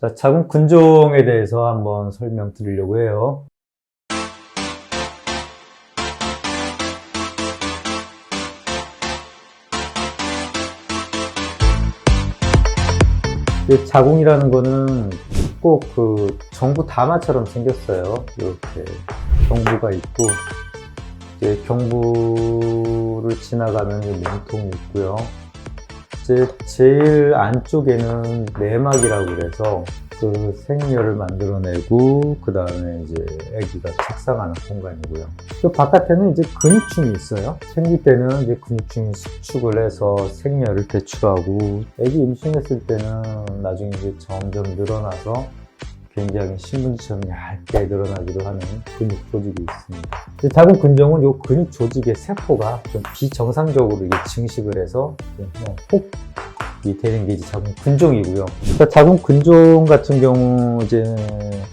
자, 자궁 근종에 대해서 한번 설명드리려고 해요. 이 자궁이라는 거는 꼭 그 정부 다마처럼 생겼어요. 이렇게 경부가 있고 이제 경부를 지나가면 몸통이 있고요. 이제 제일 안쪽에는 내막이라고 그래서 그 생리혈을 만들어내고 그 다음에 이제 아기가 착상하는 공간이고요. 그 바깥에는 이제 근육층이 있어요. 생리 때는 이제 근육층이 수축을 해서 생리혈을 배출하고 아기 임신했을 때는 나중에 이제 점점 늘어나서 굉장히 신문지처럼 얇게 늘어나기도 하는 근육 조직이 있습니다. 자궁 근종은 이 근육 조직의 세포가 좀 비정상적으로 이게 증식을 해서 뭐 혹이 되는 게 이제 자궁 근종이고요. 그러니까 자궁 근종 같은 경우 이제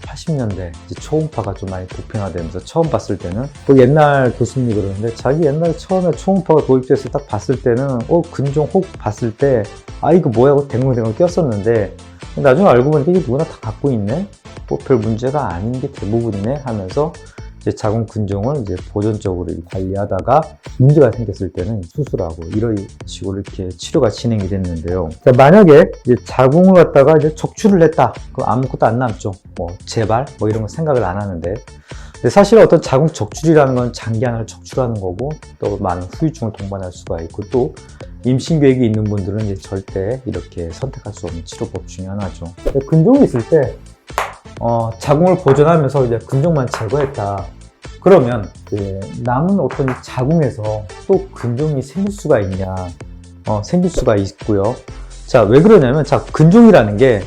80년대 이제 초음파가 좀 많이 보편화되면서 처음 봤을 때는 그 옛날 교수님이 그러는데 자기 옛날 처음에 초음파가 도입돼서 딱 봤을 때는 어 근종 혹 봤을 때 아 이거 뭐야 하고 댕글댕글 꼈었는데 나중에 알고 보니까 이게 누구나 다 갖고 있네 뭐 별 문제가 아닌 게 대부분이네 하면서 이제 자궁 근종을 이제 보존적으로 관리하다가 문제가 생겼을 때는 수술하고 이런 식으로 이렇게 치료가 진행이 됐는데요. 자, 만약에 이제 자궁을 갖다가 이제 적출을 했다. 그럼 아무것도 안 남죠. 뭐 재발 뭐 이런 거 생각을 안 하는데. 근데 사실 어떤 자궁 적출이라는 건 장기안을 적출하는 거고 또 많은 후유증을 동반할 수가 있고 또 임신 계획이 있는 분들은 이제 절대 이렇게 선택할 수 없는 치료법 중에 하나죠. 근종이 있을 때 어, 자궁을 보존하면서 이제 근종만 제거했다. 그러면 남은 어떤 이 자궁에서 또 근종이 생길 수가 있냐? 어, 생길 수가 있고요. 자, 왜 그러냐면, 자, 근종이라는 게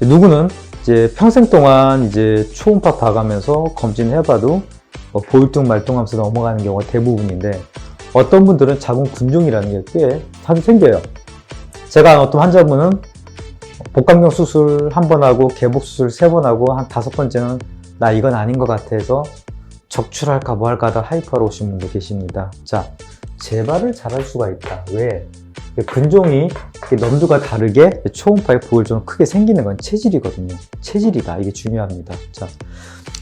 누구는 이제 평생 동안 이제 초음파 봐가면서 검진해봐도 뭐 보일등 말등하면서 넘어가는 경우가 대부분인데 어떤 분들은 자궁 근종이라는 게 꽤 자주 생겨요. 제가 어떤 환자분은 복강경 수술 한 번 하고 개복 수술 세 번 하고 한 다섯 번째는 나 이건 아닌 것 같아서 적출할까 뭐 할까 하다 하이퍼로 오신 분도 계십니다. 자, 재발을 잘할 수가 있다. 왜? 근종이 넘도가 다르게 초음파에 보일좀 크게 생기는 건 체질이거든요. 체질이다. 이게 중요합니다. 자,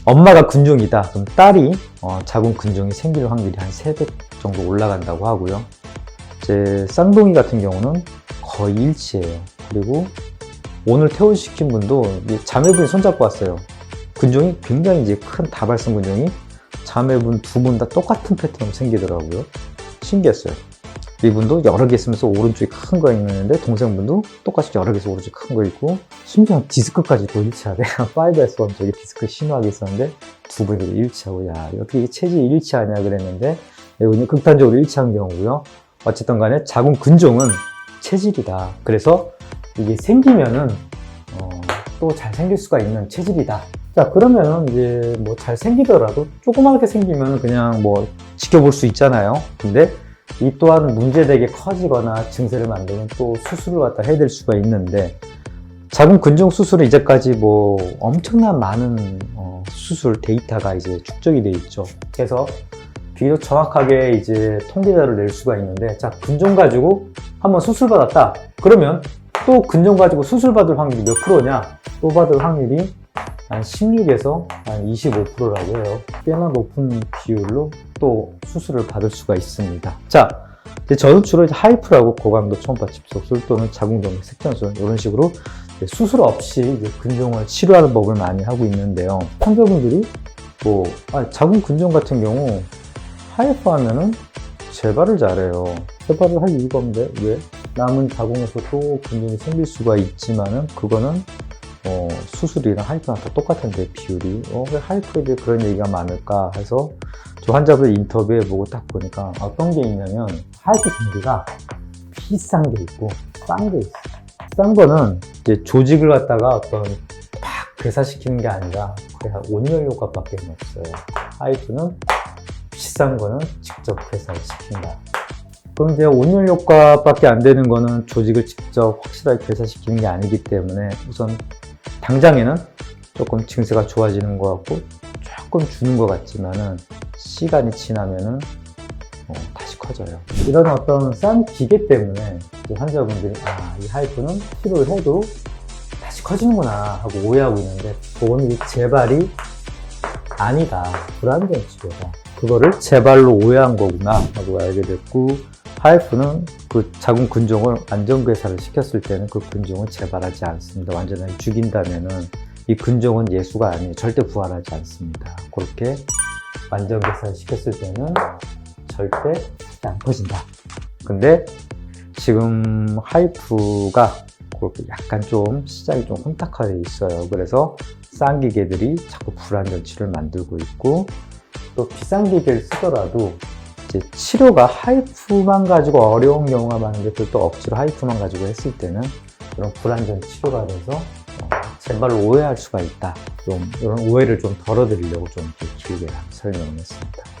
엄마가 근종이다. 그럼 딸이 어, 자궁 근종이 생길 확률이 한 3배 정도 올라간다고 하고요. 이제 쌍둥이 같은 경우는 거의 일치예요. 그리고 오늘 퇴원시킨 분도 이 자매분이 손잡고 왔어요. 근종이 굉장히 이제 큰 다발성 근종이 자매분 두 분 다 똑같은 패턴으로 생기더라고요. 신기했어요. 이분도 여러 개 있으면서 오른쪽에 큰거 있는데 동생분도 똑같이 여러 개에서 오른쪽에 큰거 있고 심지어 디스크까지도 일치하대. 5S1 저기 디스크 심하게 있었는데 두 분이 일치하고 야 어떻게 체질이 일치하냐 그랬는데 이분이 극단적으로 일치한 경우고요. 어쨌든 간에 자궁 근종은 체질이다. 그래서 이게 생기면은 어, 또잘 생길 수가 있는 체질이다. 자 그러면은 이제 뭐 잘 생기더라도 조그맣게 생기면 그냥 뭐 지켜볼 수 있잖아요. 근데 이 또한 문제되게 커지거나 증세를 만들면 또 수술을 갖다 해야 될 수가 있는데 자궁 근종 수술은 이제까지 뭐 엄청난 많은 어, 수술 데이터가 이제 축적이 돼 있죠. 그래서 비교적 정확하게 이제 통계자를 낼 수가 있는데 자 근종 가지고 한번 수술 받았다. 그러면 또 근종 가지고 수술 받을 확률이 몇 프로냐? 또 받을 확률이 한 16에서 한 25%라고 해요. 꽤나 높은 비율로 또 수술을 받을 수가 있습니다. 자, 이제 하이프라고 고강도 초음파 집속술 또는 자궁동맥 색전술 이런 식으로 수술 없이 근종을 치료하는 법을 많이 하고 있는데요. 환자분들이 뭐 아, 자궁 근종 같은 경우 하이프 하면은 재발을 잘해요. 재발을 할 이유가 없는데 왜? 남은 자궁에서 또 근종이 생길 수가 있지만은 그거는 어, 수술이랑 하이프랑 다 똑같은데 비율이. 어, 왜 하이프에 대해 그런 얘기가 많을까 해서 저 환자분 인터뷰해 보고 딱 보니까 어떤 게 있냐면 하이프 장비가 비싼 게 있고 싼 게 있어 싼 거는 이제 조직을 갖다가 어떤 팍 괴사시키는 게 아니라 거의 한 온열 효과밖에 없어요. 하이프는 비싼 거는 직접 괴사를 시킨다. 그럼 이제 온열 효과밖에 안 되는 거는 조직을 직접 확실하게 괴사시키는 게 아니기 때문에 우선 당장에는 조금 증세가 좋아지는 것 같고 조금 주는 것 같지만은 시간이 지나면은 어, 다시 커져요. 이런 어떤 싼 기계 때문에 환자분들이 아, 이 하이프는 치료를 해도 다시 커지는구나 하고 오해하고 있는데 그거는 이 재발이 아니다. 불안정 치료다. 그거를 재발로 오해한 거구나 하고 알게 됐고 하이프는 그 자궁 근종을 안전괴사를 시켰을 때는 그 근종은 재발하지 않습니다. 완전히 죽인다면은 이 근종은 예수가 아니에요. 절대 부활하지 않습니다. 그렇게 완전괴사를 시켰을 때는 절대 안 터진다. 근데 지금 하이프가 그렇게 약간 좀 시장이 좀 혼탁하게 있어요. 그래서 싼 기계들이 자꾸 불안전 치료를 만들고 있고 또 비싼 기계를 쓰더라도 이제 치료가 하이프만 가지고 어려운 경우가 많은데 그걸 또 억지로 하이프만 가지고 했을 때는 그런 불안전 치료가 돼서 어, 제발로 오해할 수가 있다. 좀 이런 오해를 좀 덜어드리려고 좀 길게 설명을 했습니다.